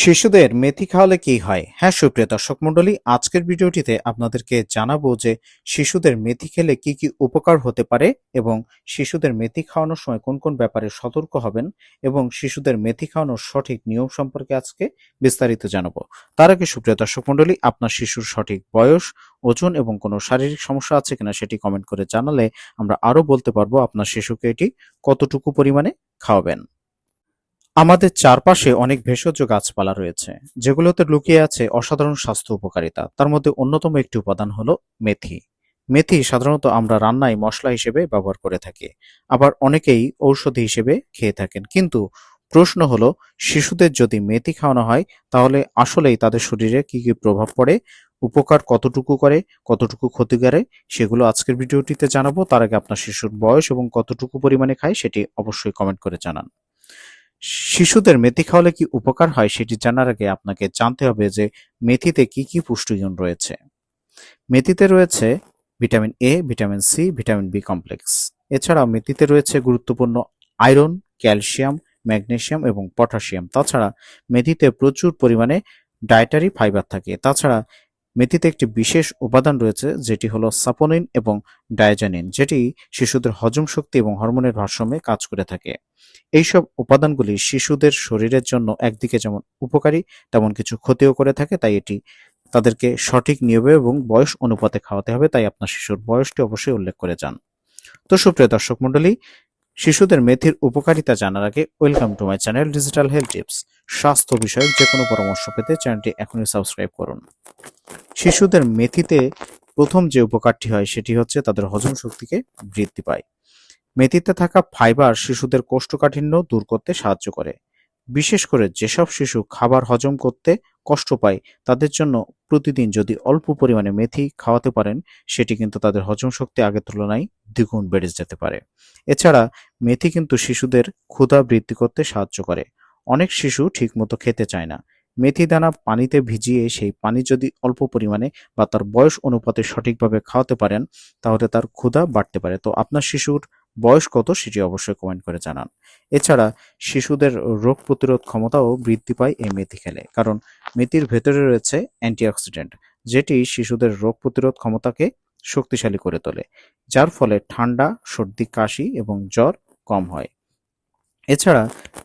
শিশুদের মেথি খাওয়ালে কি হয়? হ্যাঁ সুপ্রিয় দর্শক মণ্ডলী, আজকের ভিডিওটিতে আপনাদেরকে জানাব যে শিশুদের মেথি খেলে কি কি উপকার হতে পারে এবং শিশুদের মেথি খাওয়ানোর সময় কোন কোন ব্যাপারে সতর্ক হবেন এবং শিশুদের মেথি খাওয়ানোর সঠিক নিয়ম সম্পর্কে আজকে বিস্তারিত জানাব। তার আগে, সুপ্রিয় দর্শক মণ্ডলী, আপনার শিশুর সঠিক বয়স, ওজন এবং কোনো শারীরিক সমস্যা আছে কিনা সেটি কমেন্ট করে জানালে আমরা আরও বলতে পারব আপনার শিশুকে এটি কতটুকু পরিমাণে খাওয়াবেন। আমাদের চারপাশে অনেক ভেষজ গাছপালা রয়েছে, যেগুলোতে লুকিয়ে আছে অসাধারণ স্বাস্থ্য উপকারিতা। তার মধ্যে অন্যতম একটি উপাদান হলো মেথি। মেথি সাধারণত আমরা রান্নায় মশলা হিসেবে ব্যবহার করে থাকি, আবার অনেকেই ঔষধি হিসেবে খেয়ে থাকেন। কিন্তু প্রশ্ন হলো, শিশুদের যদি মেথি খাওয়ানো হয়, তাহলে আসলেই তাদের শরীরে কি কি প্রভাব পড়ে, উপকার কতটুকু করে, কতটুকু ক্ষতি করে, সেগুলো আজকের ভিডিওটিতে জানাব। তার আগে আপনার শিশুর বয়স এবং কতটুকু পরিমাণে খায়, সেটি অবশ্যই কমেন্ট করে জানান। শিশুদের মেথি খাওয়ালে কি উপকার হয় সেটি জানার আগে আপনাকে জানতে হবে যে মেথিতে কি কি পুষ্টিগুণ রয়েছে। মেথিতে রয়েছে vitamin A vitamin C vitamin B complex. এছাড়াও মেথিতে রয়েছে গুরুত্বপূর্ণ আয়রন, ক্যালসিয়াম ম্যাগনেশিয়াম এবং পটাশিয়াম। তাছাড়া মেথিতে প্রচুর পরিমাণে ডায়েটারি ফাইবার থাকে। তাছাড়া মেথিতে একটি বিশেষ উপাদান রয়েছে, যেটি হলো সাপোনিন এবং ডায়াজানিন, যেটি শিশুদের হজম শক্তি এবং হরমোনের ভারসাম্যে কাজ করে থাকে। এইসব উপাদানগুলি শিশুদের শরীরের জন্য একদিকে যেমন উপকারী, তেমন কিছু ক্ষতিও করে থাকে, তাই এটি তাদেরকে সঠিক নিয়মে এবং বয়স অনুপাতে খাওয়াতে হবে, তাই আপনার শিশুর বয়সটি অবশ্যই উল্লেখ করে যান। তো সুপ্রিয় দর্শক মণ্ডলী শিশুদের মেথির উপকারিতা জানার আগে welcome to my channel digital health tips. স্বাস্থ্য বিষয়ক যে কোনো পরামর্শ পেতে চ্যানেলটি এখনই সাবস্ক্রাইব করুন। শিশুদের মেথিতে প্রথম যে উপকারটি হয় সেটি হচ্ছে তাদের হজম শক্তিকে বৃদ্ধি পায়। মেথিতে থাকা ফাইবার শিশুদের কোষ্ঠকাঠিন্য দূর করতে সাহায্য করে। বিশেষ করে যেসব শিশু খাবার হজম করতে কষ্ট পায়, তাদের জন্য প্রতিদিন যদি অল্প পরিমাণে মেথি খাওয়াতে পারেন, সেটি কিন্তু তাদের হজম শক্তি আগের তুলনায় দ্বিগুণ বেড়ে যেতে পারে। এছাড়া মেথি কিন্তু শিশুদের ক্ষুধা বৃদ্ধি করতে সাহায্য করে। অনেক শিশু ঠিকমতো খেতে চায় না। মেথি দানা পানিতে ভিজিয়ে সেই পানি যদি অল্প পরিমাণে বা তার বয়স অনুপাতে সঠিকভাবে খাওয়াতে পারেন, তাহলে তার ক্ষুধা বাড়তে পারে। তো আপনার শিশুর বয়স কত সেটি অবশ্যই কমেন্ট করে জানান। এছাড়া শিশুদের রোগ প্রতিরোধ ক্ষমতাও বৃদ্ধি পায় এই মেথি খেলে, কারণ মেথির ভেতরে রয়েছে অ্যান্টিঅক্সিডেন্ট যেটি শিশুদের রোগ প্রতিরোধ ক্ষমতাকে শক্তিশালী করে তোলে, যার ফলে ঠান্ডা, সর্দি, কাশি এবং জ্বর কম হয়। এছাড়া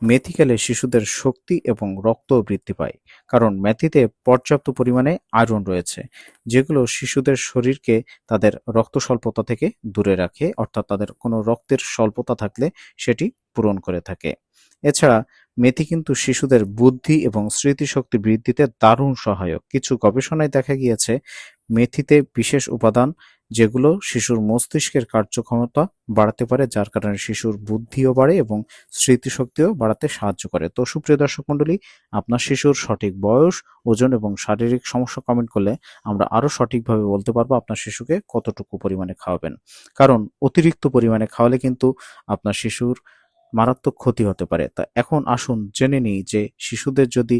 মেথি খেলে শিশুদের শক্তি এবং রক্ত বৃদ্ধি পায়। কারণ মেথিতে পর্যাপ্ত পরিমাণে আয়রন রয়েছে, যেগুলো শিশুদের শরীরকে তাদের রক্ত স্বল্পতা থেকে দূরে রাখে, অর্থাৎ তাদের কোনো রক্তের স্বল্পতা থাকলে সেটি পূরণ করে থাকে। এছাড়া মেথি কিন্তু শিশুদের বুদ্ধি এবং স্মৃতিশক্তি বৃদ্ধিতে দারুণ সহায়ক। কিছু গবেষণায় দেখা গিয়েছে মেথিতে বিশেষ উপাদান যেগুলো শিশুর মস্তিষ্কের কার্যক্ষমতা বাড়াতে পারে, যার কারণে শিশুর বুদ্ধিও বাড়ে এবং স্মৃতিশক্তিও বাড়াতে সাহায্য করে। তো সুপ্রিয় দর্শক মণ্ডলী, আপনার শিশুর সঠিক বয়স, ওজন এবং শারীরিক সমস্যা কমেন্ট করলে আমরা আরও সঠিকভাবে বলতে পারব আপনার শিশুকে কতটুকু পরিমাণে খাওয়াবেন। কারণ অতিরিক্ত পরিমাণে খাওয়ালে কিন্তু আপনার শিশুর মারাত্মক ক্ষতি হতে পারে। তা এখন আসুন জেনে নিই যে শিশুদের যদি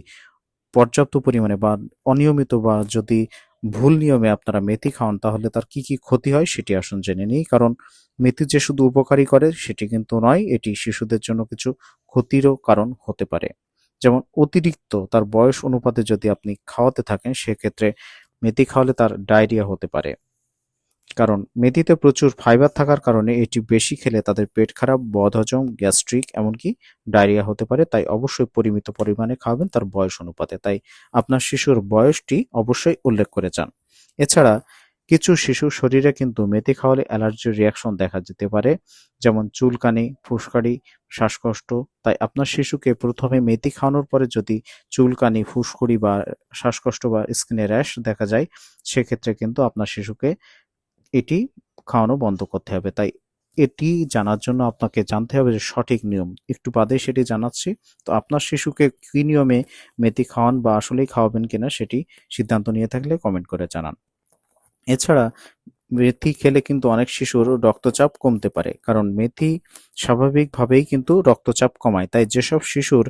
পর্যাপ্ত পরিমাণে বা অনিয়মিত বা যদি ভুল নিয়মে আপনারা মেথি খাওয়ান, তাহলে তার কি কি ক্ষতি হয় সেটি আসুন জেনে নিই। কারণ মেথি যে শুধু উপকারী করে, সেটি কিন্তু নয়, এটি শিশুদের জন্য কিছু ক্ষতিরও কারণ হতে পারে। যেমন অতিরিক্ত তার বয়স অনুপাতে যদি আপনি খাওয়াতে থাকেন, সেক্ষেত্রে মেথি খাওয়ালে তার ডায়রিয়া হতে পারে। কারণ মেথিতে প্রচুর ফাইবার থাকার কারণে এটি বেশি খেলে তাদের পেট খারাপ, বদহজম গ্যাস্ট্রিক এমনকি ডায়রিয়া হতে পারে। তাই অবশ্যই পরিমিত পরিমাণে খাওয়াবেন তার বয়স অনুপাতে। তাই আপনার শিশুর বয়সটি অবশ্যই উল্লেখ করে যান। এছাড়া কিছু শিশু শরীরে কিন্তু মেথি খাওয়ালে অ্যালার্জির রিয়াকশন দেখা যেতে পারে, যেমন চুলকানি ফুসকারি শ্বাসকষ্ট। তাই আপনার শিশুকে প্রথমে মেথি খাওয়ানোর পরে যদি চুলকানি, ফুসকুড়ি বা শ্বাসকষ্ট বা স্কিনে র্যাশ দেখা যায়, সেক্ষেত্রে কিন্তু আপনার শিশুকে এটি খাওয়ানো বন্ধ করতে হবে। তাই এটি জানার জন্য আপনাকে জানতে হবে যে সঠিক নিয়ম। একটু বাদে সেটি জানাচ্ছি, তো আপনার শিশুকে কি নিয়মে মেথি খাওয়ান বা আসলেই খাওয়াবেন কিনা সেটি সিদ্ধান্ত নিয়ে থাকলে কমেন্ট করে জানান। এছাড়া মেথি খেলে কিন্তু অনেক শিশুর রক্তচাপ কমতে পারে, কারণ মেথি স্বাভাবিকভাবেই কিন্তু রক্তচাপ কমায়। তাই যেসব শিশুর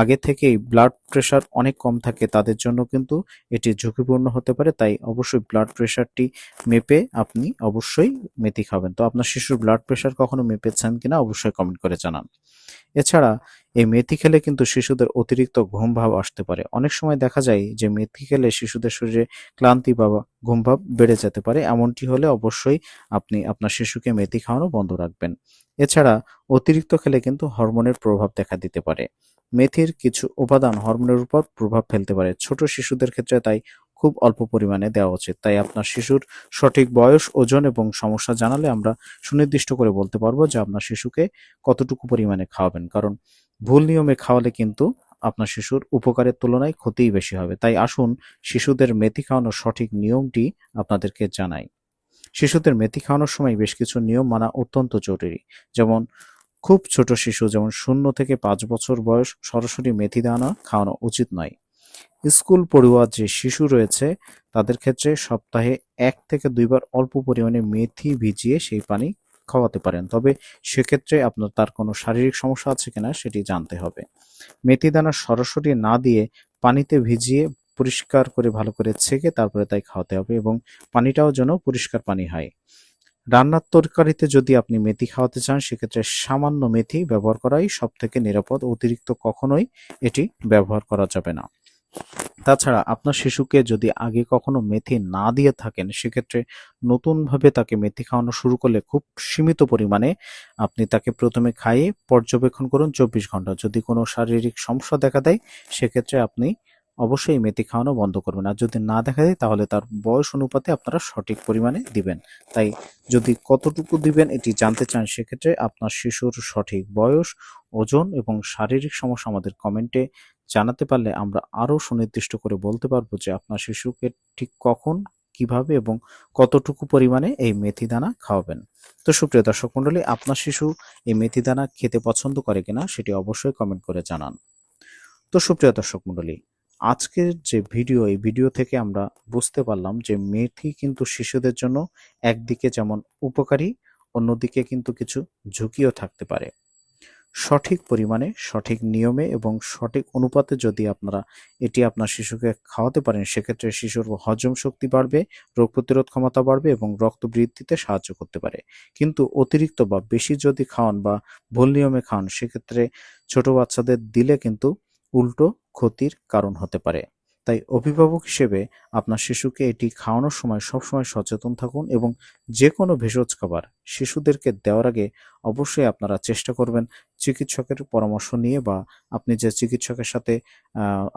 আগে থেকেই ব্লাড প্রেশার অনেক কম থাকে, তাদের জন্য কিন্তু এটি ঝুঁকিপূর্ণ হতে পারে। তাই অবশ্যই ব্লাড প্রেশারটি মেপে আপনি অবশ্যই মেথি খাবেন। তো আপনার শিশুর ব্লাড প্রেশার কখনো মেপেছেন কিনা অবশ্যই কমেন্ট করে জানান। এছাড়া এই মেথি খেলে কিন্তু শিশুদের অতিরিক্ত ঘুম ভাব আসতে পারে। অনেক সময় দেখা যায় যে মেথি খেলে শিশুদের শরীরে ক্লান্তি বা ঘুম ভাব বেড়ে যেতে পারে। এমনটি হলে অবশ্যই আপনি আপনার শিশুকে মেথি খাওয়ানো বন্ধ রাখবেন। এছাড়া অতিরিক্ত খেলে কিন্তু হরমোনের প্রভাব দেখা দিতে পারে। মেথির কিছু উপাদান হরমোনের উপর প্রভাব ফেলতে পারে। ছোট শিশুদের ক্ষেত্রে তাই খুব অল্প পরিমাণে দেওয়া উচিত। তাই আপনার শিশুর সঠিক বয়স, ওজন এবং সমস্যা জানালে আমরা সুনির্দিষ্ট করে বলতে পারব যে আপনার শিশুকে কতটুকু পরিমাণে খাওয়াবেন। কারণ ভুল নিয়মে খাওয়ালে কিন্তু আপনার শিশুর উপকারের তুলনায় ক্ষতিই বেশি হবে। তাই আসুন শিশুদের মেথি খাওয়ানোর সঠিক নিয়মটি আপনাদেরকে জানাই। শিশুদের মেথি খাওয়ানোর সময় বেশ কিছু নিয়ম মানা অত্যন্ত জরুরি। যেমন, খুব ছোট শিশু, যেমন শূন্য থেকে পাঁচ বছর বয়স, সরাসরি মেথি দানা খাওয়ানো উচিত নয়। স্কুল পড়ুয়া যে শিশু রয়েছে, তাদের ক্ষেত্রে সপ্তাহে এক থেকে দুইবার অল্প পরিমাণে মেথি ভিজিয়ে সেই পানি খাওয়াতে পারেন। তবে সেক্ষেত্রে আপনার তার কোনো শারীরিক সমস্যা আছে কিনা সেটি জানতে হবে। মেথি দানা সরাসরি না দিয়ে পানিতে ভিজিয়ে পরিষ্কার করে ভালো করে ছেঁকে তারপরে তাই খাওয়াতে হবে এবং পানিটাও যেন পরিষ্কার পানি হয়। রান্নার তরকারিতে যদি আপনি মেথি খাওয়াতে চান, সেক্ষেত্রে সামান্য মেথি ব্যবহার করাই সব থেকে নিরাপদ। অতিরিক্ত কখনোই এটি ব্যবহার করা যাবে না। তাছাড়া আপনার শিশুকে যদি আগে কখনো মেথি না দিয়ে থাকেন, সেক্ষেত্রে নতুনভাবে তাকে মেথি খাওয়ানো শুরু করলে খুব সীমিত পরিমাণে আপনি তাকে প্রথমে খাইয়ে পর্যবেক্ষণ করুন চব্বিশ ঘণ্টা। যদি কোনো শারীরিক সমস্যা দেখা দেয়, সেক্ষেত্রে আপনি অবশ্যই মেথি খাওয়ানো বন্ধ করবেন। আর যদি না দেখা যায়, তাহলে তার বয়স অনুপাতে আপনারা সঠিক পরিমাণে দিবেন। তাই যদি কতটুকু দিবেন এটি জানতে চান, সেক্ষেত্রে আপনার শিশুর সঠিক বয়স, ওজন এবং শারীরিক সমস্যা আমাদের কমেন্টে জানাতে পারলে আমরা আরও সুনির্দিষ্ট করে বলতে পারব যে আপনার শিশুকে ঠিক কখন, কীভাবে এবং কতটুকু পরিমাণে এই মেথি দানা খাওয়াবেন। তো সুপ্রিয় দর্শক মণ্ডলী, আপনার শিশু এই মেথি দানা খেতে পছন্দ করে কিনা, সেটি অবশ্যই কমেন্ট করে জানান। তো সুপ্রিয় দর্শক মণ্ডলী আজকের যে ভিডিও, এই ভিডিও থেকে আমরা বুঝতে পারলাম যে মেথি কিন্তু শিশুদের জন্য একদিকে যেমন উপকারী, অন্যদিকে কিন্তু কিছু ঝুঁকিও থাকতে পারে। সঠিক পরিমাণে, সঠিক নিয়মে এবং সঠিক অনুপাতে যদি আপনারা এটি আপনার শিশুকে খাওয়াতে পারেন, সেক্ষেত্রে শিশুর হজম শক্তি বাড়বে, রোগ প্রতিরোধ ক্ষমতা বাড়বে এবং রক্ত বৃদ্ধিতে সাহায্য করতে পারে। কিন্তু অতিরিক্ত বা বেশি যদি খাওয়ান বা ভুল নিয়মে খাওয়ান, সেক্ষেত্রে ছোট বাচ্চাদের দিলে কিন্তু উল্টো ক্ষতির কারণ হতে পারে। তাই অভিভাবক হিসেবে আপনার শিশুকে এটি খাওয়ানোর সময় সবসময় সচেতন থাকুন এবং যে কোনো ভেষজ খাবার শিশুদেরকে দেওয়ার আগে অবশ্যই আপনারা চেষ্টা করবেন চিকিৎসকের পরামর্শ নিয়ে বা আপনি যে চিকিৎসকের সাথে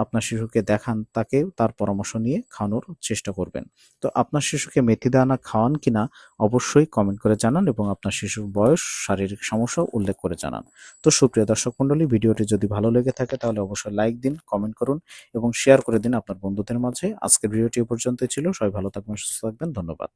আপনার শিশুকে দেখান তাকে তার পরামর্শ নিয়ে খাওয়ানোর চেষ্টা করবেন। তো আপনার শিশুকে মেথি দানা খাওয়ান কিনা অবশ্যই কমেন্ট করে জানান এবং আপনার শিশুর বয়স, শারীরিক সমস্যা উল্লেখ করে জানান। তো সুপ্রিয় দর্শক মণ্ডলী, ভিডিওটি যদি ভালো লেগে থাকে তাহলে অবশ্যই লাইক দিন কমেন্ট করুন এবং শেয়ার করে দিন আপনার বন্ধুদের মাঝে। আজকের ভিডিওটি এ পর্যন্তই ছিল। সবাই ভালো থাকবেন, সুস্থ থাকবেন। ধন্যবাদ।